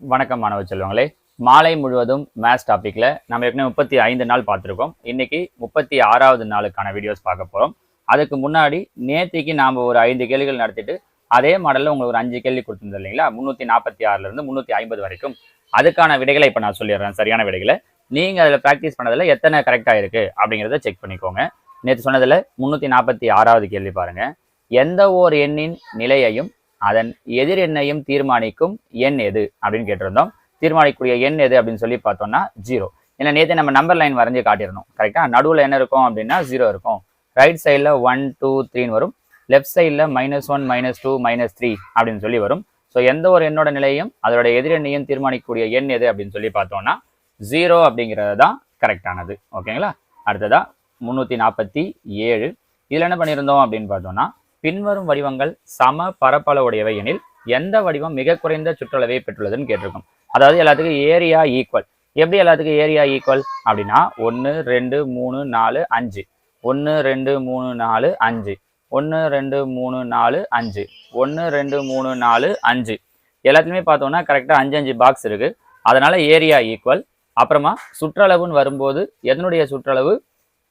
வணக்கம் மாணவ செல்வங்களே. மாலை முழுவதும் மேத்ஸ் டாப்பிக்கில் நம்ம ஏற்கனவே முப்பத்தி ஐந்து நாள் பார்த்துருக்கோம். இன்றைக்கி முப்பத்தி ஆறாவது நாளுக்கான வீடியோஸ் பார்க்க போகிறோம் அதுக்கு முன்னாடி நேற்றுக்கு நாம் ஒரு ஐந்து கேள்விகள் நடத்திட்டு அதே மாடலில் உங்களுக்கு ஒரு அஞ்சு கேள்வி கொடுத்துருந்தோம் இல்லைங்களா? முந்நூற்றி நாற்பத்தி ஆறுலேருந்து முந்நூற்றி ஐம்பது வரைக்கும். அதுக்கான விடைகளை இப்போ நான் சொல்லிடுறேன் சரியான விடைகளை. நீங்கள் அதில் ப்ராக்டிஸ் பண்ணதில் எத்தனை கரெக்டாக இருக்குது அப்படிங்கிறத செக் பண்ணிக்கோங்க. நேற்று சொன்னதில் முந்நூற்றி நாற்பத்தி ஆறாவது கேள்வி பாருங்கள் எந்த ஓர் எண்ணின் நிலையையும் அதன் எதிர் எண்ணையும் தீர்மானிக்கும் எண் எது அப்படின்னு கேட்டிருந்தோம். தீர்மானிக்கக்கூடிய எண் எது அப்படின்னு சொல்லி பார்த்தோம்னா ஜீரோ. ஏன்னா நேற்று நம்ம நம்பர் லைன் வரைஞ்சி காட்டியிருந்தோம். கரெக்டாக நடுவில் என்ன இருக்கும் அப்படின்னா ஜீரோ இருக்கும். ரைட் சைடில் ஒன் டூ த்ரீன்னு வரும். லெஃப்ட் சைடில் minus one minus two minus three அப்படின்னு சொல்லி வரும். ஸோ எந்த ஒரு எண்ணோட நிலையும் அதோட எதிரெண்ணையும் தீர்மானிக்கக்கூடிய எண் எது அப்படின்னு சொல்லி பார்த்தோம்னா ஜீரோ அப்படிங்கிறது தான் கரெக்டானது ஓகேங்களா அடுத்ததாக முந்நூற்றி நாற்பத்தி ஏழு. இதில் என்ன பண்ணியிருந்தோம் அப்படின்னு பார்த்தோம்னா பின்வரும் வடிவங்கள் சம பரப்பளவுடையவை எனில் எந்த வடிவம் மிக குறைந்த சுற்றளவை பெற்றுள்ளதுன்னு கேட்டிருக்கோம். அதாவது எல்லாத்துக்கும் ஏரியா ஈக்குவல் எப்படி எல்லாத்துக்கும் ஏரியா ஈக்குவல் அப்படின்னா ஒன்று ரெண்டு மூணு நாலு அஞ்சு. ஒன்று ரெண்டு மூணு நாலு அஞ்சு. ஒன்று ரெண்டு மூணு நாலு அஞ்சு. ஒன்று ரெண்டு மூணு நாலு அஞ்சு. எல்லாத்துலேயுமே பார்த்தோம்னா கரெக்டாக அஞ்சு அஞ்சு பாக்ஸ் இருக்குது அதனால் ஏரியா ஈக்குவல் அப்புறமா சுற்றளவுன்னு வரும்போது எதனுடைய சுற்றளவு?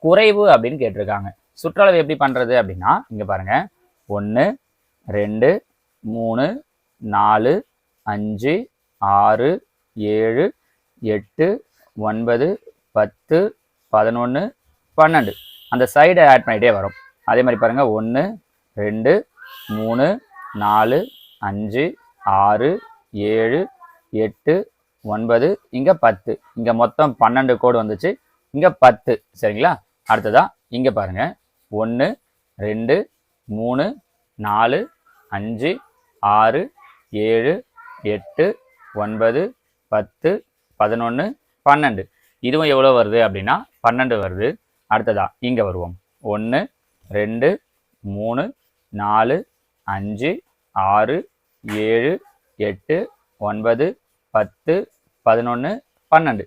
குறைவு அப்படின்னு கேட்டிருக்காங்க. சுற்றளவு எப்படி பண்ணுறது அப்படின்னா இங்கே பாருங்கள் ஒன்று ரெண்டு மூணு நாலு அஞ்சு ஆறு ஏழு எட்டு ஒன்பது பத்து பதினொன்று பன்னெண்டு. அந்த சைடை ஆட் பண்ணிகிட்டே வரும். அதே மாதிரி பாருங்கள் ஒன்று ரெண்டு மூணு நாலு அஞ்சு ஆறு ஏழு எட்டு ஒன்பது இங்கே பத்து. இங்கே மொத்தம் பன்னெண்டு கோடு வந்துச்சு. இங்கே பத்து. சரிங்களா? அடுத்ததாக இங்கே பாருங்கள் ஒன்று ரெண்டு மூணு நாலு அஞ்சு ஆறு ஏழு எட்டு ஒன்பது பத்து பதினொன்று பன்னெண்டு. இதுவும் எவ்வளோ வருது அப்படின்னா பன்னெண்டு வருது. அடுத்ததா இங்கே வருவோம். ஒன்று ரெண்டு மூணு நாலு அஞ்சு ஆறு ஏழு எட்டு ஒன்பது பத்து பதினொன்று பன்னெண்டு.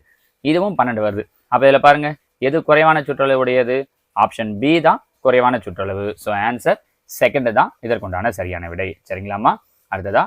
இதுவும் பன்னெண்டு வருது. அப்போ இதில் பாருங்கள் எது குறைவான சுற்றளவு உடையது? ஆப்ஷன் பி தான் குறைவான சுற்றளவு. ஸோ ஆன்சர் செகண்டு தான் இதற்குண்டான சரியான விடை. சரிங்களாம்மா? அடுத்ததா?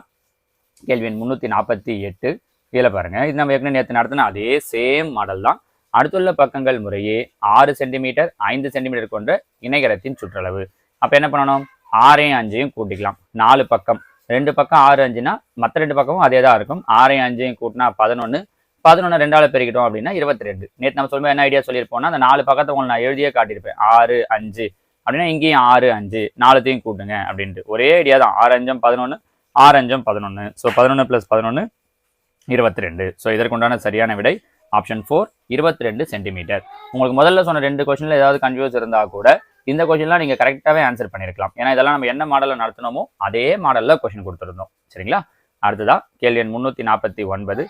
கேள்வியின் எண் முந்நூற்றி நாற்பத்தி எட்டு. இதில் பாருங்கள் இது நம்ம ஏற்கனவே நேற்று நடத்தின அதே சேம் மாடல் தான். அடுத்துள்ள பக்கங்கள் முறையே ஆறு சென்டிமீட்டர் ஐந்து சென்டிமீட்டர் கொண்ட இணைகரத்தின் சுற்றளவு. அப்போ என்ன பண்ணணும்? ஆறையும் அஞ்சையும் கூட்டிக்கலாம். நாலு பக்கம். ரெண்டு பக்கம் ஆறு அஞ்சுனா மற்ற ரெண்டு பக்கமும் அதே தான் இருக்கும். ஆறையும் அஞ்சையும் கூட்டினா பதினொன்று பதினொன்று ரெண்டாவது பெருக்கிட்டோம் அப்படின்னா இருபத்தி ரெண்டு. நேற்று நம்ம சொல்லும்போது என்ன ஐடியா சொல்லியிருப்போம்னா அந்த நாலு பக்கத்தை உங்களுக்கு நான் எழுதியே காட்டியிருப்பேன். ஆறு அஞ்சு. அப்படின்னா இங்கேயும் ஆறு அஞ்சு நாலுத்தையும் கூட்டுங்க அப்படின்ட்டு. ஒரே ஐடியா தான். ஆறு அஞ்சம் பதினொன்று ஆறு அஞ்சம் பதினொன்று ஸோ பதினொன்று ப்ளஸ் பதினொன்று இருபத்தி ரெண்டு ஸோ இதற்குண்டான சரியான விடை ஆப்ஷன் ஃபோர் இருபத்தி ரெண்டு சென்டிமீட்டர் உங்களுக்கு முதல்ல சொன்ன ரெண்டு கொஷனில் ஏதாவது கன்ஃபியூஸ் இருந்தால் கூட இந்த கொஷின்லாம் நீங்கள் கரெக்டாகவே ஆன்சர் பண்ணியிருக்கலாம் ஏன்னா இதெல்லாம் நம்ம என்ன மாடலில் நடத்தினோமோ அதே மாடலில் கொஷின் கொடுத்துருந்தோம். சரிங்களா? அடுத்ததான் கேள்வி எண் முந்நூற்றி நாற்பத்தி ஒன்பது.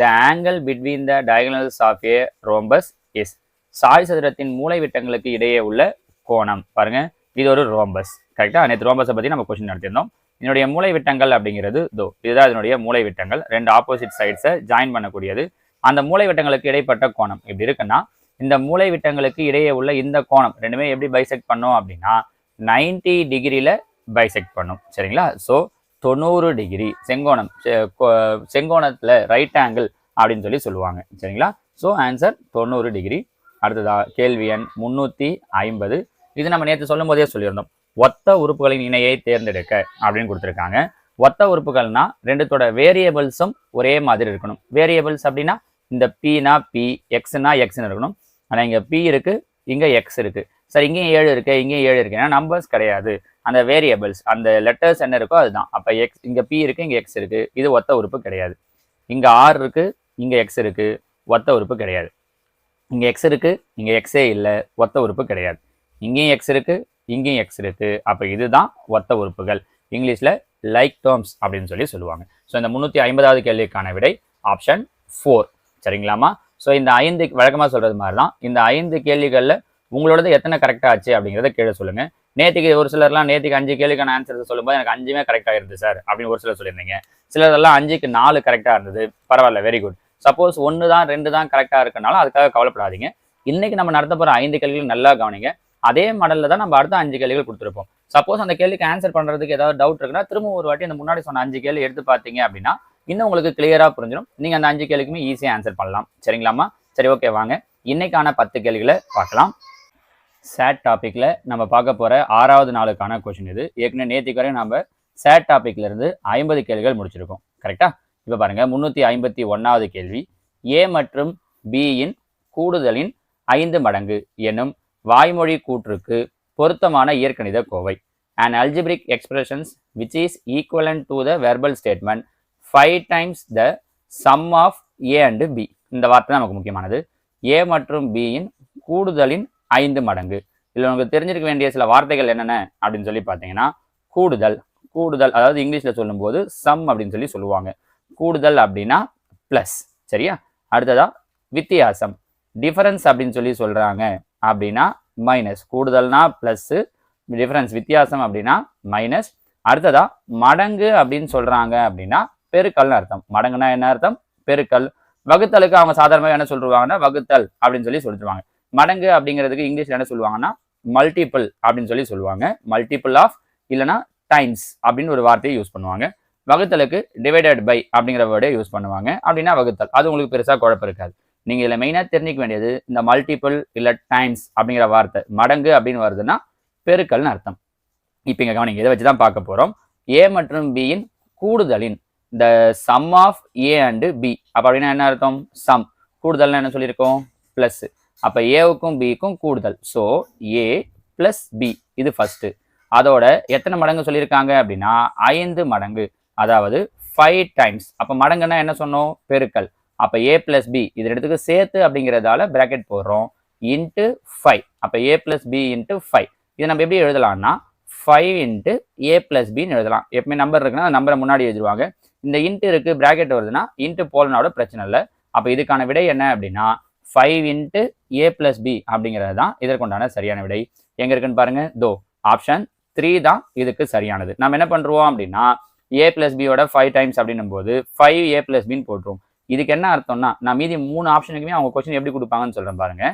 The angle between the diagonals of a rhombus is Sai சதுரத்தின் மூலை விட்டங்களுக்கு இடையே உள்ள கோணம். பாருங்க. இது ஒரு ரோம்பஸ் கரெக்டாக நேற்று ரோம்பஸை பற்றி நம்ம கொஸ்டின் நடத்தியிருந்தோம். இதனுடைய மூலை விட்டங்கள் அப்படிங்கிறது தோ இதுதான் இதனுடைய மூலை விட்டங்கள் ரெண்டு ஆப்போசிட் சைட்ஸை ஜாயின் பண்ணக்கூடியது. அந்த மூலை விட்டங்களுக்கு இடைப்பட்ட கோணம் இப்படி இருக்குன்னா இந்த மூலை விட்டங்களுக்கு இடையே உள்ள இந்த கோணம் ரெண்டுமே எப்படி பைசெக்ட் பண்ணோம் அப்படின்னா 90 டிகிரியில பைசெக்ட் பண்ணும். சரிங்களா? ஸோ தொண்ணூறு டிகிரி செங்கோணம் செ- செங்கோணத்துல ரைட் ஆங்கிள் அப்படின்னு சொல்லி சொல்லுவாங்க. சரிங்களா? ஸோ ஆன்சர் தொண்ணூறு டிகிரி அடுத்ததா கேள்வி எண் முந்நூற்றி ஐம்பது. இது நம்ம நேற்று சொல்லும் போதே சொல்லியிருந்தோம். ஒத்த உறுப்புகளின் இணையை தேர்ந்தெடுக்க அப்படின்னு கொடுத்துருக்காங்க. ஒத்த உறுப்புகள்னா ரெண்டுத்தோட வேரியபிள்ஸும் ஒரே மாதிரி இருக்கணும். வேரியபிள்ஸ் அப்படின்னா இந்த பினா பி எக்ஸ்னா எக்ஸ்னு இருக்கணும். ஆனால் இங்கே பி இருக்கு இங்கே எக்ஸ் இருக்கு. சரி இங்கேயும் ஏழு இருக்கு இங்கேயும் ஏழு இருக்கு. ஏன்னா நம்பர்ஸ் கிடையாது. அந்த வேரியபிள்ஸ் அந்த லெட்டர்ஸ் என்ன இருக்கோ அதுதான். அப்போ எக்ஸ் இங்கே பி இருக்கு இங்கே எக்ஸ் இருக்கு. இது ஒத்த உறுப்பு கிடையாது. இங்கே ஆர் இருக்கு இங்கே எக்ஸ் இருக்கு. ஒத்த உறுப்பு கிடையாது. இங்கே எக்ஸ் இருக்கு இங்கே எக்ஸே இல்லை. ஒத்த உறுப்பு கிடையாது. இங்கேயும் எக்ஸ் இருக்கு இங்கேயும் எக்ஸ் இருக்கு. அப்போ இதுதான் ஒத்த உறுப்புகள். இங்கிலீஷில் லைக் டேர்ம்ஸ் அப்படின்னு சொல்லி சொல்லுவாங்க. ஸோ இந்த முந்நூற்றி ஐம்பதாவது கேள்விக்கான விடை ஆப்ஷன் ஃபோர் சரிங்களாமா ஸோ இந்த ஐந்து வழக்கமாக சொல்கிறது மாதிரி தான் இந்த ஐந்து கேள்விகளில் உங்களோடது எத்தனை கரெக்டாக ஆச்சு அப்படிங்கிறத கீழே சொல்லுங்கள் நேற்றுக்கு ஒரு சிலர்லாம் நேற்றுக்கு அஞ்சு கேள்விக்கான ஆன்சர் சொல்லும்போது எனக்கு அஞ்சுமே கரெக்டாக இருந்தது சார் அப்படின்னு ஒரு சிலர் சொல்லியிருந்தீங்க. சிலரெல்லாம் அஞ்சுக்கு நாலு கரெக்டாக இருந்தது. பரவாயில்ல வெரி குட் சப்போஸ் ஒன்று தான் ரெண்டு தான் கரெக்டாக இருக்கனால அதுக்காக கவலைப்படாதீங்க. இன்றைக்கி நம்ம நடத்த போகிற ஐந்து கேள்விகள் நல்லா கவனிங்க. அதே மாடலில் தான் நம்ம அடுத்த அஞ்சு கேள்விகள் கொடுத்துருப்போம். சப்போஸ் அந்த கேள்விக்கு ஆன்சர் பண்ணுறதுக்கு ஏதாவது டவுட் இருக்குன்னா திரும்ப ஒரு வாட்டி அந்த முன்னாடி சொன்ன அஞ்சு கேள்வி எடுத்து பார்த்தீங்க அப்படின்னா இன்னும் உங்களுக்கு கிளியராக புரிஞ்சிடும். நீங்கள் அந்த அஞ்சு கேள்விக்குமே ஈஸியாக ஆன்சர் பண்ணலாம். சரிங்களாம்மா? சரி ஓகே வாங்க. இன்னைக்கான பத்து கேள்விகளை பார்க்கலாம். சேட் டாப்பிக்கில் நம்ம பார்க்க போகிற ஆறாவது நாளுக்கான கொஷின் இது. ஏற்கனவே நேற்றுக்கு வரையும் நம்ம சேட் டாப்பிக்லேருந்து இருந்து ஐம்பது கேள்விகள் முடிச்சிருக்கோம். கரெக்டாக இப்போ பாருங்கள் முந்நூற்றி ஐம்பத்தி ஒன்றாவது கேள்வி. ஏ மற்றும் பியின் கூடுதலின் ஐந்து மடங்கு எனும் வாய்மொழி கூற்றுக்கு பொருத்தமான இயற்கணித Kovai. And algebraic expressions which is equivalent to the verbal statement five times the sum of A and B இந்த வார்த்தை தான் நமக்கு முக்கியமானது. ஏ மற்றும் பியின் கூடுதலின் ஐந்து மடங்கு. இதில் உங்களுக்கு தெரிஞ்சிருக்க வேண்டிய சில வார்த்தைகள் என்னென்ன அப்படின்னு சொல்லி பார்த்தீங்கன்னா கூடுதல் கூடுதல் அதாவது இங்கிலீஷில் சொல்லும்போது சம் அப்படின்னு சொல்லி சொல்லுவாங்க. கூடுதல் அப்படின்னா ப்ளஸ் சரியா? அடுத்ததா வித்தியாசம் டிஃபரன்ஸ் அப்படின்னு சொல்லி சொல்கிறாங்க அப்படின்னா மைனஸ் கூடுதல்னா ப்ளஸ்ஸு டிஃப்ரென்ஸ் வித்தியாசம் அப்படின்னா மைனஸ் அடுத்ததா மடங்கு அப்படின்னு சொல்றாங்க அப்படின்னா பெருக்கல்னு அர்த்தம். மடங்குனா என்ன அர்த்தம்? பெருக்கல். வகுத்தலுக்கு அவங்க சாதாரணமாக என்ன சொல்லுவாங்கன்னா வகுத்தல் அப்படின்னு சொல்லி சொல்லிடுவாங்க மடங்கு அப்படிங்கிறதுக்கு இங்கிலீஷ்ல என்ன சொல்லுவாங்கன்னா மல்டிபிள் அப்படின்னு சொல்லி சொல்லுவாங்க. மல்டிபிள் ஆஃப் இல்லைன்னா டைம்ஸ் அப்படின்னு ஒரு வார்த்தையை யூஸ் பண்ணுவாங்க. வகுத்தலுக்கு டிவைடட் பை அப்படிங்கிற வேர்டை யூஸ் பண்ணுவாங்க. அப்படின்னா வகுத்தல். அது உங்களுக்கு பெருசாக குழப்பம் இருக்காது. நீங்கள் இதில் மெயினாக தெரிஞ்சிக்க வேண்டியது இந்த மல்டிபிள் இல்லை டைம்ஸ் அப்படிங்கிற வார்த்தை. மடங்கு அப்படின்னு வருதுன்னா பெருக்கல்னு அர்த்தம். இப்போ இங்கே கவனிங்க இதை வச்சு தான் பார்க்க போகிறோம் ஏ மற்றும் பியின் கூடுதலின் இந்த sum of A and B அப்போ அப்படின்னா என்ன அர்த்தம்? சம் கூடுதல்னா என்ன சொல்லியிருக்கோம்? ப்ளஸ் அப்போ ஏவுக்கும் பிக்கும் கூடுதல். ஸோ ஏ ப்ளஸ் பி இது ஃபஸ்ட்டு அதோட எத்தனை மடங்கு சொல்லியிருக்காங்க அப்படின்னா ஐந்து மடங்கு. அதாவது ஃபைவ் டைம்ஸ் அப்போ மடங்குன்னா என்ன சொன்னோம்? பெருக்கல். அப்போ ஏ பிளஸ் பி இது இடத்துக்கு சேர்த்து அப்படிங்கிறதால பிராக்கெட் போடுறோம். இன்ட்டு ஃபைவ் அப்போ A plus B into five இதை நம்ம எப்படி எழுதலாம்னா ஃபைவ் இன்ட்டு ஏ பிளஸ் பின்னு எழுதலாம். எப்பவுமே நம்பர் இருக்குன்னா அந்த நம்பரை முன்னாடி எழுதுவாங்க இந்த இன்ட்டு இருக்குது பிராக்கெட் வருதுன்னா இன்ட்டு போலனோட பிரச்சனை இல்லை. அப்போ இதுக்கான விடை என்ன அப்படின்னா five into A plus B அப்படிங்கிறது தான் இதற்குண்டான சரியான விடை. எங்கே இருக்குன்னு பாருங்க. தோ ஆப்ஷன் த்ரீ தான் இதுக்கு சரியானது. நம்ம என்ன பண்ணுறோம் அப்படின்னா ஏ பிளஸ் பியோட ஃபைவ் டைம்ஸ் அப்படின்னும் போது ஃபைவ் ஏ பிளஸ் பின்னு போட்டுருவோம். இதுக்கு என்ன அர்த்தம்னா நான் மீதி மூணு ஆப்ஷனுக்குமே அவங்க கொஸ்டின் எப்படி கொடுப்பாங்கன்னு சொல்றேன் பாருங்க.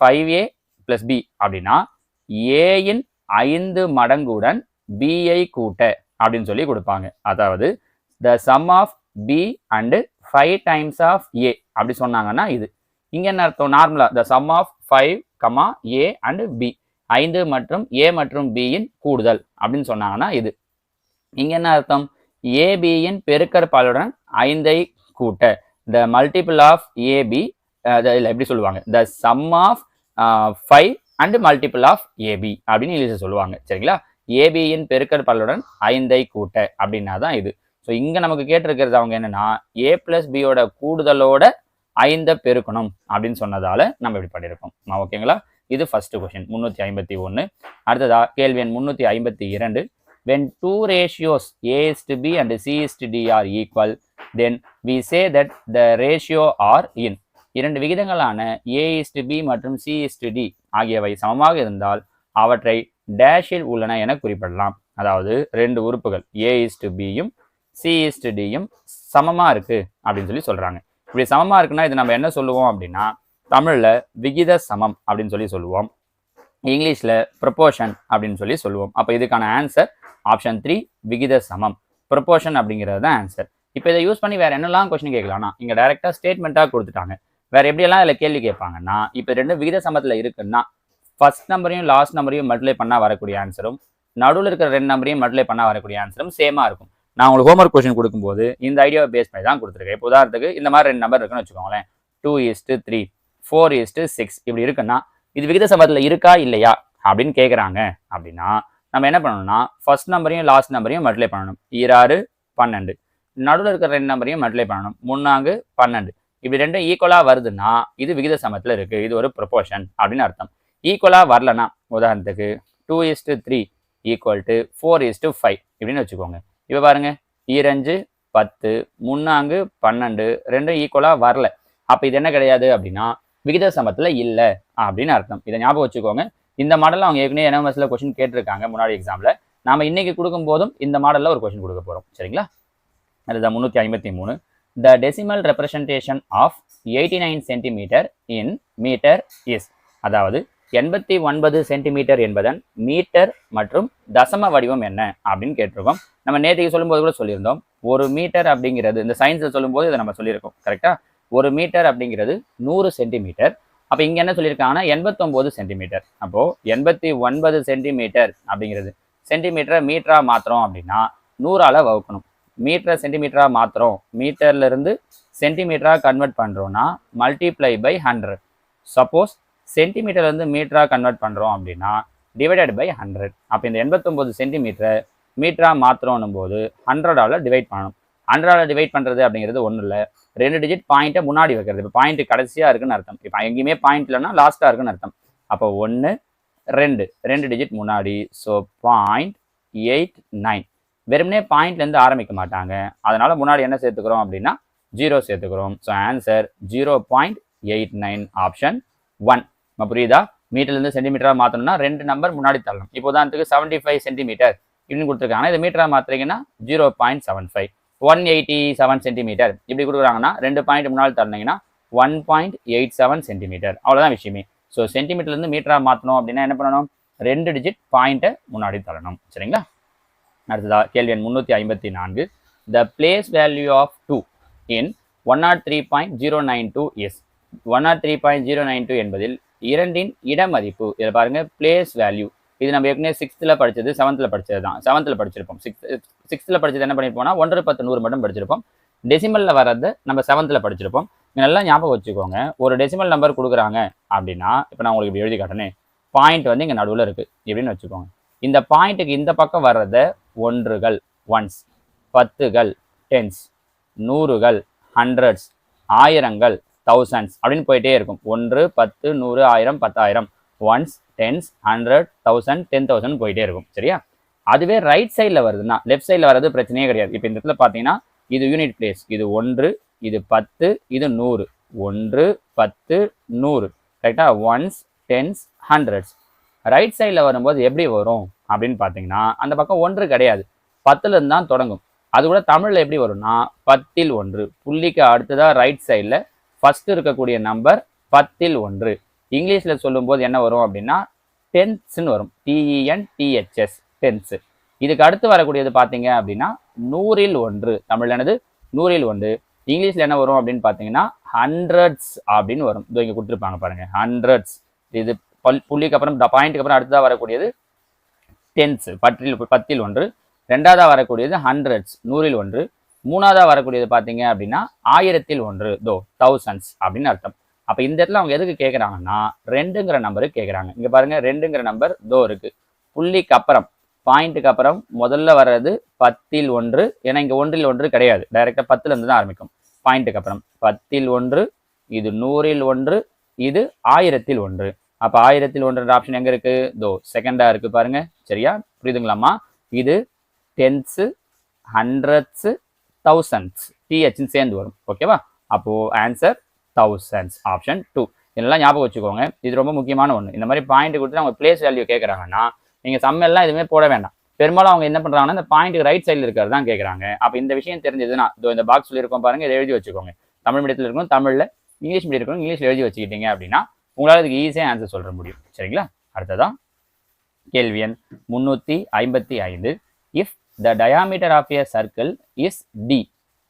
ஃபைவ் ஏ பிளஸ் பி அப்படின்னா ஏயின் ஐந்து மடங்குடன் பிஐ கூட்ட அப்படின்னு சொல்லி கொடுப்பாங்க. அதாவது the sum of B and five times of A அப்படி சொன்னாங்கன்னா இது. இங்கே என்ன அர்த்தம்? நார்மலாக the sum of five comma A and B ஐந்து மற்றும் ஏ மற்றும் பியின் கூடுதல் அப்படின்னு சொன்னாங்கன்னா இது. இங்கே என்ன அர்த்தம்? ஏபியின் பெருக்கற்பாலுடன் ஐந்தை கூட்ட. த மல்டிபிள் ஆஃப் ஏபி இல்லை எப்படி சொல்லுவாங்க? The sum of five and multiple of AB அப்படின்னு இங்கிலீஷில் சொல்லுவாங்க. சரிங்களா? ஏபியின் பெருக்கற்பலுடன் ஐந்தை கூட்ட அப்படின்னா தான் இது. ஸோ இங்கே நமக்கு கேட்டிருக்கிறது அவங்க என்னன்னா ஏ பிளஸ் பியோட கூடுதலோட ஐந்தை பெருக்கணும் அப்படின்னு சொன்னதால நம்ம இப்படி பண்ணியிருக்கோம். ஓகேங்களா? இது ஃபர்ஸ்ட் கொஷின் முந்நூற்றி ஐம்பத்தி ஒன்று அடுத்ததா கேள்வி எண் முந்நூற்றி ஐம்பத்தி இரண்டு. When two ratios a B to b and c is we say that the ratio are in இரண்டு விகிதங்களான ஏ இஸ்டு பி மற்றும் சி இஸ்டு டி ஆகியவை சமமாக இருந்தால் அவற்றை டேஷில் உள்ளன என குறிப்பிடலாம். அதாவது ரெண்டு உறுப்புகள் ஏ இஸ்டு பியும் சி இஸ்டு டியும் சமமாக இருக்குது அப்படின்னு சொல்லி சொல்கிறாங்க இப்படி சமமாக இருக்குன்னா இது நம்ம என்ன சொல்லுவோம் அப்படின்னா தமிழில் விகித சமம் அப்படின்னு சொல்லி சொல்லுவோம். இங்கிலீஷில் ப்ரொபோர்ஷன் அப்படின்னு சொல்லி சொல்லுவோம். அப்போ இதுக்கான ஆன்சர் ஆப்ஷன் த்ரீ விகித சமம். ப்ரொப்போஷன் அப்படிங்கிறது தான் ஆன்சர் இப்போ இதை யூஸ் பண்ணி வேற என்னெல்லாம் கொஸ்டின் கேட்கலாம்னா இங்கே டேரெக்டாக ஸ்டேட்மெண்ட்டாக கொடுத்துட்டாங்க. வேற எப்படியெல்லாம் இதில் கேள்வி கேட்பாங்கன்னா இப்போ ரெண்டு விகித சமத்தில் இருக்குன்னா ஃபர்ஸ்ட் நம்பரையும் லாஸ்ட் நம்பரையும் மல்டிப்ளை பண்ணால் வரக்கூடிய ஆன்சரும் நடுவில் இருக்கிற ரெண்டு நம்பரையும் மல்டிப்ளை பண்ணால் வரக்கூடிய ஆன்சரும் சேமாக இருக்கும். நான் உங்களுக்கு ஹோம்ஒர்க் கொஸ்டின் கொடுக்கும்போது இந்த ஐடியாவை பேஸ் பண்ணி தான் கொடுத்துருக்கேன். இப்போ உதாரணத்துக்கு இந்த மாதிரி ரெண்டு நம்பர் இருக்குன்னு வச்சுக்கோங்களேன். Two is three four is six இப்படி இருக்குன்னா இது விகித சமத்தில் இருக்கா இல்லையா அப்படின்னு கேட்குறாங்க அப்படின்னா நம்ம என்ன பண்ணணும்னா ஃபர்ஸ்ட் நம்பரையும் லாஸ்ட் நம்பரையும் மல்டிப்ளை பண்ணணும். ஈராறு பன்னெண்டு. நடுவில் இருக்கிற ரெண்டு நம்பரையும் மல்டிப்ளை பண்ணணும். முன்னாங்கு பன்னெண்டு. இப்படி ரெண்டும் ஈக்குவலாக வருதுன்னா இது விகித சமத்தில் இருக்குது இது ஒரு ப்ரொபோஷன் அப்படின்னு அர்த்தம். ஈக்குவலாக வரலனா உதாரணத்துக்கு two is three equal to four is five இப்படின்னு வச்சுக்கோங்க. இப்போ பாருங்கள் ஈரஞ்சு பத்து முன்னாங்கு பன்னெண்டு ரெண்டும் ஈக்குவலாக வரல. அப்போ இது என்ன கிடையாது அப்படின்னா விகித சமத்தில் இல்லை அப்படின்னு அர்த்தம். இதை ஞாபகம் வச்சுக்கோங்க. இந்த மாடலில் அவங்க ஏற்கனவே என்எம்எஸ்ல கொஸ்டின் கேட்டிருக்காங்க முன்னாடி எக்ஸாமில் நாம் இன்றைக்கி கொடுக்கும் போதும் இந்த மாடலில் ஒரு கொஸ்டின் கொடுக்க போகிறோம் சரிங்களா? அதுதான் முந்நூற்றி ஐம்பத்தி மூணு. The decimal representation of eighty nine centimetre in metre is அதாவது எண்பத்தி ஒன்பது சென்டிமீட்டர் என்பதன் மீட்டர் மற்றும் தசம வடிவம் என்ன அப்படின்னு கேட்டிருக்கோம். நம்ம நேற்றுக்கு சொல்லும்போது கூட சொல்லியிருந்தோம். ஒரு மீட்டர் அப்படிங்கிறது இந்த சயின்ஸில் சொல்லும்போது இதை நம்ம சொல்லியிருக்கோம் கரெக்டாக ஒரு மீட்டர் அப்படிங்கிறது நூறு சென்டிமீட்டர் அப்போ இங்கே என்ன சொல்லியிருக்காங்கன்னா எண்பத்தொம்போது சென்டிமீட்டர் அப்போது எண்பத்தி ஒன்பது சென்டிமீட்டர் அப்படிங்கிறது சென்டிமீட்டரை மீட்டராக மாற்றுறோம் அப்படின்னா நூறால் வகுக்கணும். மீட்டரை சென்டிமீட்டராக மாற்றுறோம் மீட்டர்லேருந்து சென்டிமீட்டராக கன்வெர்ட் பண்ணுறோன்னா மல்டிப்ளை பை ஹண்ட்ரட் சப்போஸ் சென்டிமீட்டர்லேருந்து மீட்டராக கன்வெர்ட் பண்ணுறோம் அப்படின்னா டிவைடட் பை ஹண்ட்ரட் அப்போ இந்த எண்பத்தொம்போது சென்டிமீட்டரை மீட்டராக மாற்றுறோன்னும் போது ஹண்ட்ரடால் டிவைட் பண்ணணும். ஹண்ட்ரடால் டிவைட் பண்ணுறது அப்படிங்கிறது ஒன்றும் இல்லை. ரெண்டு டிஜிட் பாயிண்ட்டை முன்னாடி வைக்கிறது. இப்போ பாயிண்ட் கடைசியாக இருக்குன்னு அர்த்தம். இப்போ எங்கேயுமே பாயிண்ட் இல்லைன்னா லாஸ்ட்டாக இருக்குன்னு அர்த்தம். அப்போ ஒன்று ரெண்டு. ரெண்டு டிஜிட் முன்னாடி. ஸோ பாயிண்ட் எயிட் நைன் வெறுமனே பாயிண்ட்லேருந்து ஆரம்பிக்க மாட்டாங்க. அதனால் முன்னாடி என்ன சேர்த்துக்கிறோம் அப்படின்னா ஜீரோ சேர்த்துக்கிறோம். So answer zero point eight nine option one நம்ம புரியுதா? மீட்டர்லேருந்து சென்டிமீட்டராக மாற்றணும்னா ரெண்டு நம்பர் முன்னாடி தள்ளணும். இப்போ உதாரணத்துக்கு செவன்ட்டி ஃபைவ் சென்டிமீட்டர் இப்படின்னு கொடுத்துருக்காங்க. இது மீட்டராக மாற்றுறீங்கன்னா zero point seven five one eighty seven centimetre இப்படி கொடுக்குறாங்கன்னா ரெண்டு பாயிண்ட் முன்னாடி தள்ளினீங்கன்னா one point eight seven centimetre அவ்வளோதான் விஷயமே. ஸோ சென்டிமீட்டர்லேருந்து மீட்டராக மாற்றணும் அப்படின்னா என்ன பண்ணணும்? ரெண்டு டிஜிட் பாயிண்ட்டை முன்னாடி தள்ளணும். சரிங்களா? அடுத்ததா கேள்வி எண் முந்நூற்றி ஐம்பத்தி நான்கு. The place value of two in one naught three point zero nine two is one naught three point zero nine two என்பதில் இரண்டின் இட மதிப்பு இதில் பாருங்க பிளேஸ் வேல்யூ இது நம்ம ஏற்கனவே சிக்ஸ்த்தில் படித்தது செவன்த்தில் படித்தது தான். செவன்த்தில் படிச்சிருப்போம். சிக்ஸ் சிக்ஸ்த்தில் படித்தது என்ன பண்ணியிருப்போம்னா ஒன்றரை பத்து நூறு மட்டும் படிச்சிருப்போம். டெசிமலில் வர்றது நம்ம செவன்த்தில் படிச்சிருப்போம். நல்லா ஞாபகம் வச்சுக்கோங்க. ஒரு டெசிமல் நம்பர் கொடுக்குறாங்க அப்படின்னா இப்போ நான் உங்களுக்கு இப்படி எழுதி காட்டினேன் பாயிண்ட் வந்து இங்கே நடுவில் இருக்குது இப்படின்னு வச்சுக்கோங்க. இந்த பாயிண்ட்டுக்கு இந்த பக்கம் வர்றத ஒன்றுகள் ஒன்ஸ் பத்துகள் டென்ஸ் நூறுகள் ஹண்ட்ரட்ஸ் ஆயிரங்கள் தௌசண்ட்ஸ் அப்படின்னு போயிட்டே இருக்கும். ஒன்று பத்து நூறு ஆயிரம் பத்தாயிரம். Ones tens hundred thousand ten thousand போயிட்டே இருக்கும். சரியா? அதுவே ரைட் சைடில் வருதுன்னா லெஃப்ட் சைடில் வர்றது பிரச்சனையே கிடையாது. இப்போ இந்த இடத்துல பார்த்தீங்கன்னா இது யூனிட் பிளேஸ் இது ஒன்று இது பத்து இது நூறு. ஒன்று பத்து நூறு. கரெக்டாக ஒன்ஸ் டென்ஸ் ஹண்ட்ரட்ஸ் ரைட் சைடில் வரும்போது எப்படி வரும் அப்படின்னு பார்த்தீங்கன்னா அந்த பக்கம் ஒன்று கிடையாது. பத்துலேருந்து தான் தொடங்கும். அது கூட தமிழில் எப்படி வரும்னா பத்தில் ஒன்று. புள்ளிக்கு அடுத்ததாக ரைட் சைடில் ஃபஸ்ட்டு இருக்கக்கூடிய நம்பர் பத்தில் ஒன்று. இங்கிலீஷில் சொல்லும்போது என்ன வரும் அப்படின்னா டென்ஸ்ன்னு வரும். டிஇஎன் டிஹெச்எஸ் டென்ஸு இதுக்கு அடுத்து வரக்கூடியது பார்த்தீங்க அப்படின்னா நூறில் ஒன்று. தமிழ் என்னது? நூறில் ஒன்று. இங்கிலீஷில் என்ன வரும் அப்படின்னு பார்த்தீங்கன்னா ஹண்ட்ரட்ஸ் அப்படின்னு வரும். இதோ இங்கே கொடுத்துருப்பாங்க பாருங்கள் ஹண்ட்ரட்ஸ் இது பல் புள்ளிக்கு அப்புறம் பாயிண்ட்டுக்கு அப்புறம் அடுத்ததாக வரக்கூடியது டென்ஸ் பத்தில் பத்தில் ஒன்று. ரெண்டாவதாக வரக்கூடியது ஹண்ட்ரட்ஸ் நூறில் ஒன்று. மூணாவதாக வரக்கூடியது பார்த்தீங்க அப்படின்னா ஆயிரத்தில் ஒன்று தோ தௌசண்ட்ஸ் அப்படின்னு அர்த்தம். அப்போ இந்த இடத்துல அவங்க எதுக்கு கேட்குறாங்கன்னா ரெண்டுங்கிற நம்பருக்கு கேட்குறாங்க இங்கே பாருங்க ரெண்டுங்கிற நம்பர் தோ இருக்குது புள்ளிக்கு அப்புறம் பாயிண்ட்டுக்கு அப்புறம் முதல்ல வர்றது பத்தில் ஒன்று. ஏன்னா இங்கே ஒன்றில் ஒன்று கிடையாது. டைரெக்டாக பத்துலேருந்து தான் ஆரம்பிக்கும். பாயிண்ட்டுக்கு அப்புறம் பத்தில் ஒன்று இது நூறில் ஒன்று இது ஆயிரத்தில் ஒன்று. அப்போ ஆயிரத்தில் ஒன்றரை ஆப்ஷன் எங்கே இருக்கு? தோ செகண்டாக இருக்கு பாருங்க. சரியா? புரியுதுங்களாம்மா? இது டென்ஸு ஹண்ட்ரட்ஸு தௌசண்ட்ஸ் டிஹெச்னு சேர்ந்து வரும். ஓகேவா அப்போது ஆன்சர் தௌசண்ட்ஸ் ஆப்ஷன் டூ இதெல்லாம் ஞாபகம் வச்சுக்கோங்க. இது ரொம்ப முக்கியமான ஒன்று இந்த மாதிரி பாயிண்ட் கொடுத்து அவங்க பிளேஸ் வேல்யூ கேட்குறாங்கன்னா நீங்கள் சம்மெல்லாம் எதுவுமே போட வேண்டாம். பெரும்பாலும் அவங்க என்ன பண்ணுறாங்கன்னா இந்த பாயிண்ட் ரைட் சைடில் இருக்கிறது தான் கேட்குறாங்க அப்போ இந்த விஷயம் தெரிஞ்சதுன்னா இதோ இந்த பாக்ஸில் இருக்கும் பாருங்க இதை எழுதி வச்சுக்கோங்க. தமிழ் மீடியத்தில் இருக்கணும் தமிழில் இங்கிலீஷ் மீடியம் இருக்கணும் இங்கிலீஷில் எழுதி வச்சுக்கிட்டீங்க அப்படின்னா உங்களால் இதுக்கு ஈஸியாக ஆன்சர் சொல்ல முடியும். சரிங்களா? அடுத்ததான் கேள்வி எண் முந்நூற்றி ஐம்பத்தி ஐந்து. If the diameter of a circle is d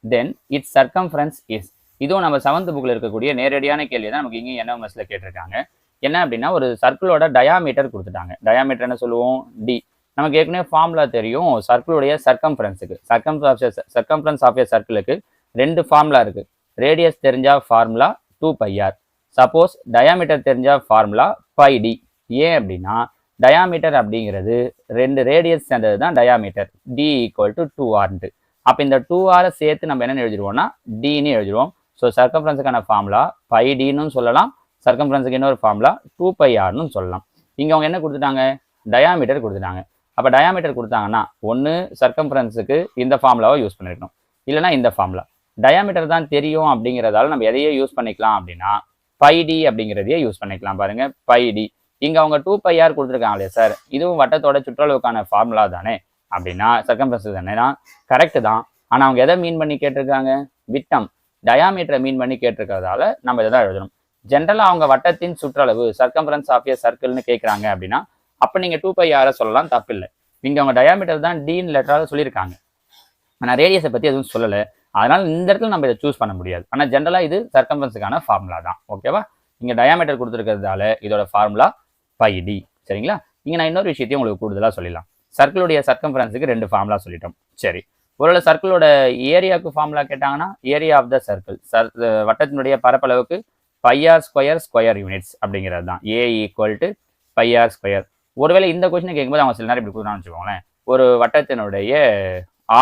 then its circumference is இதுவும் நம்ம செவன்த் புக்கில் இருக்கக்கூடிய நேரடியான கேள்வி தான் நமக்கு இங்கேயும் என்எம்எஸ்ல கேட்டிருக்காங்க. என்ன அப்படின்னா ஒரு சர்க்கிளோட டயாமீட்டர் கொடுத்துட்டாங்க. டயாமீட்டர் என்ன சொல்லுவோம்? டி நமக்கு ஏற்கனவே ஃபார்முலா தெரியும். சர்க்கிளுடைய சர்க்கம்ஃபரன்ஸுக்கு சர்க்கம் சர்க்கம்ஃபரன்ஸ் ஆஃப் ஏ சர்க்கிளுக்கு ரெண்டு ஃபார்முலா இருக்குது ரேடியஸ் தெரிஞ்சால் formula two pi r suppose diameter தெரிஞ்ச ஃபார்முலா பை டி ஏன் அப்படின்னா டயாமீட்டர் அப்படிங்கிறது ரெண்டு ரேடியஸ் சேர்ந்தது தான் diameter D equal to two ஆர்ன்ட்டு அப்போ இந்த டூ ஆரை சேர்த்து நம்ம என்னென்னு எழுதிடுவோம்னா டின்னு எழுதிடுவோம். ஸோ சர்க்கம்ஃபரன்ஸுக்கான ஃபார்முலா பை டின்னு சொல்லலாம். சர்க்கம்ஃபரன்ஸுக்கு இன்னொரு ஃபார்முலா டூ பை ஆர்னு சொல்லலாம். இங்கே அவங்க என்ன கொடுத்துட்டாங்க? டயாமீட்டர் கொடுத்துட்டாங்க. அப்போ டயாமீட்டர் கொடுத்தாங்கன்னா ஒன்று சர்க்கம்ஃபரன்ஸுக்கு இந்த ஃபார்முலாவை யூஸ் பண்ணிருக்கணும். இல்லைனா இந்த ஃபார்முலா டயாமீட்டர் தான் தெரியும் அப்படிங்கிறதால நம்ம எதையே யூஸ் பண்ணிக்கலாம் அப்படின்னா ஃபைவ் டி அப்படிங்கிறதையே யூஸ் பண்ணிக்கலாம் பாருங்க. ஃபைவ் டி இங்கே அவங்க டூ பை ஆர் கொடுத்துருக்காங்களே சார் இதுவும் வட்டத்தோட சுற்றளவுக்கான ஃபார்முலா தானே? அப்படின்னா சர்க்கம்ஃபரன்ஸ் தானேனா கரெக்டு தான். ஆனால் அவங்க எதை மீன் பண்ணி கேட்டிருக்காங்க? விட்டம். டயாமீட்டரை மீன் பண்ணி கேட்டிருக்கிறதால நம்ம இதை தான் எழுதணும். ஜென்ரலாக அவங்க வட்டத்தின் சுற்றளவு சர்க்கம்பரன்ஸ் ஆஃப் ஏ சர்க்கிள்னு கேட்குறாங்க அப்படின்னா அப்போ நீங்கள் டூ பை ஆரை சொல்லலாம் தப்பில்லை. இங்கே அவங்க டயாமீட்டர் தான் டீன் லெட்டராக சொல்லியிருக்காங்க. ஆனால் ரேடியஸை பற்றி எதுவும் சொல்லலை. அதனால் இந்த இடத்துல நம்ம இதை சூஸ் பண்ண முடியாது. ஆனால் ஜென்ரலாக இது சர்க்கம்பன்ஸுக்கான ஃபார்முலா தான். ஓகேவா இங்கே டயாமீட்டர் கொடுத்துருக்கிறதால இதோட ஃபார்முலா பை டி சரிங்களா? இங்கே நான் இன்னொரு விஷயத்தையும் உங்களுக்கு கூடுதலாக சொல்லிடலாம். சர்க்கிளுடைய சர்க்கம்பரன்ஸுக்கு ரெண்டு ஃபார்முலா சொல்லிட்டோம். சரி. ஒருவேளை சர்க்கிளோட ஏரியாவுக்கு ஃபார்முலா கேட்டாங்கன்னா area of the circle sir வட்டத்தினுடைய பரப்பளவுக்கு pi r square square units அப்படிங்கிறது தான். A equal to pi r square ஒருவேளை இந்த கொஸ்டினை கேட்கும்போது அவங்க சில நேரம் இப்படி கொடுக்குறான்னு வச்சுக்கோங்களேன். ஒரு வட்டத்தினுடைய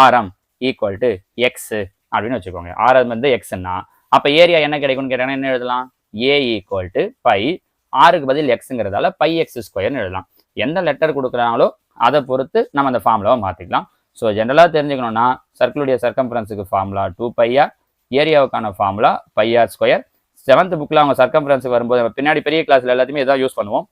ஆரம் ஈக்குவல் டு எக்ஸு அப்படின்னு வச்சுக்கோங்க. ஆரம் வந்து எக்ஸ்னா அப்போ ஏரியா என்ன கிடைக்கும்னு கேட்டாங்கன்னா என்ன எழுதலாம்? ஏ ஈக்குவல் டு பை ஆறுக்கு பதில் எக்ஸுங்கிறதால பை எக்ஸ் ஸ்கொயர்னு எழுதலாம். எந்த லெட்டர் கொடுக்குறாங்களோ அதை பொறுத்து நம்ம அந்த ஃபார்முலாவை மாற்றிக்கலாம் ஸோ ஜென்ரலாக தெரிஞ்சுக்கணும்னா சர்க்கிளுடைய சர்க்கம்ஃபரன்ஸுக்கு formula two pi r ஏரியாவுக்கான formula pi r square seventh புக்கில் அவங்க சர்க்கம்ஃபரன்ஸுக்கு வரும்போது நம்ம பின்னாடி பெரிய கிளாஸில் எல்லாத்தையுமே இதான் யூஸ் பண்ணுவோம்.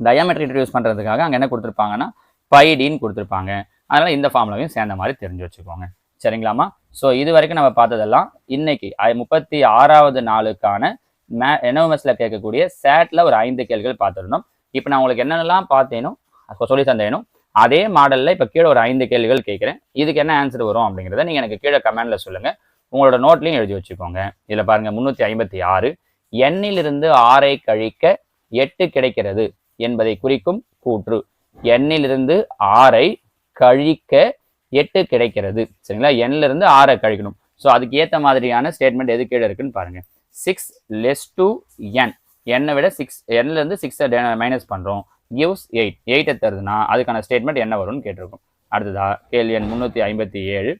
டயாமெட்ரி இன்ட்ரடியூஸ் பண்ணுறதுக்காக அங்கே என்ன கொடுத்துருப்பாங்கன்னா பைடின்னு கொடுத்துருப்பாங்க. அதனால் இந்த ஃபார்முலாவையும் சேர்ந்த மாதிரி தெரிஞ்சு வச்சுக்கோங்க. சரிங்களாமா ஸோ இது வரைக்கும் நம்ம பார்த்ததெல்லாம் இன்னைக்கு முப்பத்தி ஆறாவது நாளுக்கான மே என்ஓஎம்எஸ்ல கேட்கக்கூடிய சேட்டில் ஒரு ஐந்து கேள்விகள் பார்த்துருந்தோம். இப்போ நான் உங்களுக்கு என்னென்னலாம் பார்த்தேனோ சொல்லி தந்தேனோ அதே மாடலில் இப்போ கீழே ஒரு ஐந்து கேள்விகள் கேட்குறேன். இதுக்கு என்ன ஆன்சர் வரும் அப்படிங்கிறத நீங்கள் எனக்கு கீழே கமெண்டில் சொல்லுங்கள் உங்களோட நோட்லையும் எழுதி வச்சுக்கோங்க. இதில் பாருங்க முந்நூற்றி ஐம்பத்தி ஆறு எண்ணிலிருந்து ஆறை கழிக்க எட்டு கிடைக்கிறது என்பதை குறிக்கும் கூற்று. எண்ணிலிருந்து ஆறை கழிக்க எட்டு கிடைக்கிறது. சரிங்களா? எண்ணிலிருந்து இருந்து ஆறை கழிக்கணும். ஸோ அதுக்கு ஏற்ற மாதிரியான ஸ்டேட்மெண்ட் எது கீழே இருக்குன்னு பாருங்கள் சிக்ஸ் லெஸ் டூ என் என்னை விட சிக்ஸ் எண்ணிலேருந்து சிக்ஸை மைனஸ் பண்ணுறோம் கிவ்ஸ் எயிட் எயிட்டை தருதுன்னா அதுக்கான ஸ்டேட்மெண்ட் என்ன வரும்னு கேட்டிருக்கோம். அடுத்ததா கேள்வி எண் முந்நூற்றி ஐம்பத்தி ஏழு.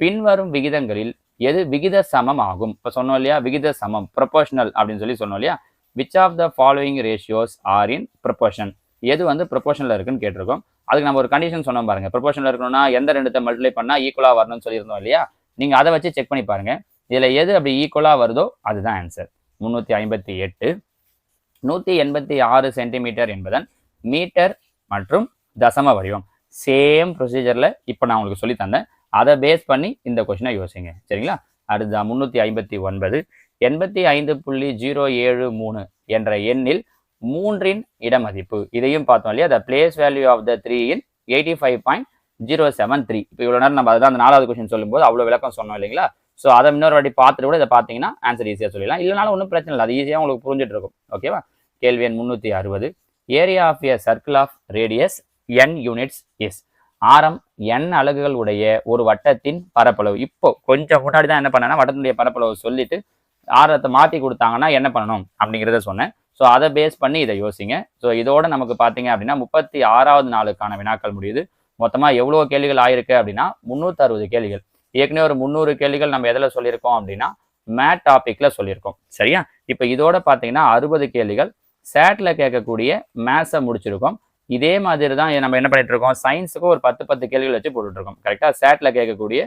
பின்வரும் விகிதங்களில் எது விகித சமம் ஆகும்? இப்போ சொன்னோம் இல்லையா? விகித சமம் ப்ரொபோஷனல் அப்படின்னு சொல்லி சொன்னோம் இல்லையா? Which of the following ratios are in proportion எது வந்து ப்ரொபோஷனில் இருக்குன்னு கேட்டிருக்கோம். அதுக்கு நம்ம ஒரு கண்டிஷன் சொன்னோம் பாருங்க. ப்ரொபோஷனில் இருக்கணும்னா எந்த ரெண்டுத்தை மல்டிப்ளை பண்ணால் ஈக்குவலாக வரணும்னு சொல்லியிருந்தோம் இல்லையா? நீங்கள் அதை வச்சு செக் பண்ணி பாருங்க. இதில் எது அப்படி ஈக்குவலாக வருதோ அதுதான் ஆன்சர் முந்நூற்றி ஐம்பத்தி எட்டு நூற்றி எண்பத்தி ஆறு சென்டிமீட்டர் என்பதன் மீட்டர் மற்றும் தசம வடிவம். சேம் ப்ரொசீஜரில் இப்போ நான் உங்களுக்கு சொல்லி தந்தேன். அதை பேஸ் பண்ணி இந்த கொஷினை யோசிங்க. சரிங்களா? அடுத்த முந்நூற்றி ஐம்பத்தி ஒன்பது எண்பத்தி ஐந்து புள்ளி ஜீரோ ஏழு மூணு என்ற எண்ணில் மூன்றின் இடமதிப்பு. இதையும் பார்த்தோம் இல்லையா? The place value of the three in eighty five point zero seven three இப்போ இவ்வளோ நேரம் நம்ம அதுதான் அந்த நாலாவது கொஸ்டின் சொல்லும்போது அவ்வளோ விளக்கம் சொன்னோம் இல்லைங்களா? ஸோ அதை இன்னொரு வாட்டி பார்த்துட்டு கூட இதை பார்த்தீங்கன்னா ஆன்சர் ஈஸியாக சொல்லிடலாம். இல்லைனாலும் ஒன்றும் பிரச்சனை இல்லை. அது ஈஸியாக உங்களுக்கு புரிஞ்சுட்டு இருக்கும். ஓகேவா கேள்வி எண் முந்நூற்றி அறுபது. Area of a circle of radius n units is ஆரம் என் அலகுகள் உடைய ஒரு வட்டத்தின் பரப்பளவு. இப்போ கொஞ்சம் முன்னாடி தான் என்ன பண்ணேன்னா வட்டத்தினுடைய பரப்பளவு சொல்லிட்டு ஆரத்தை மாற்றி கொடுத்தாங்கன்னா என்ன பண்ணணும்? அப்படிங்கிறத சொன்னேன். ஸோ அதை பேஸ் பண்ணி இதை யோசிங்க. ஸோ இதோட நமக்கு பார்த்தீங்க அப்படின்னா முப்பத்தி ஆறாவது நாளுக்கான வினாக்கள் முடியுது. மொத்தமாக எவ்வளோ கேள்விகள் ஆயிருக்கு அப்படின்னா முந்நூற்றறுபது கேள்விகள். ஏற்கனவே ஒரு முந்நூறு கேள்விகள் நம்ம எதில் சொல்லியிருக்கோம் அப்படின்னா மேட் டாப்பிக்கில் சொல்லியிருக்கோம். சரியா? இப்போ இதோட பார்த்தீங்கன்னா அறுபது கேள்விகள். சேட்டில் கேட்கக்கூடிய மேத்ஸை முடிச்சிருக்கோம். இதே மாதிரி தான் நம்ம என்ன பண்ணிட்டு இருக்கோம்? சயின்ஸுக்கு ஒரு பத்து பத்து கேள்விகள் வச்சு போட்டுட்ருக்கோம் கரெக்டாக சேட்டில் கேட்கக்கூடிய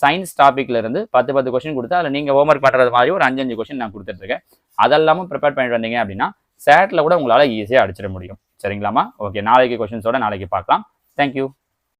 சயின்ஸ் டாபிக்ல இருந்து பத்து பத்து கொஸ்டின் கொடுத்து அதில் நீங்கள் ஹோம்ஒர்க் பண்ணுறது மாதிரி ஒரு அஞ்சு அஞ்சு கொஸ்டின் நான் கொடுத்துட்ருக்கேன். அதெல்லாமும் ப்ரிப்பேர் பண்ணிட்டு வந்தீங்க அப்படின்னா சேட்டில் கூட உங்களால் ஈஸியாக அடிச்சிட முடியும். சரிங்களாமா ஓகே நாளைக்கு கொஸ்டின்ஸோட நாளைக்கு பார்க்கலாம். தேங்க்யூ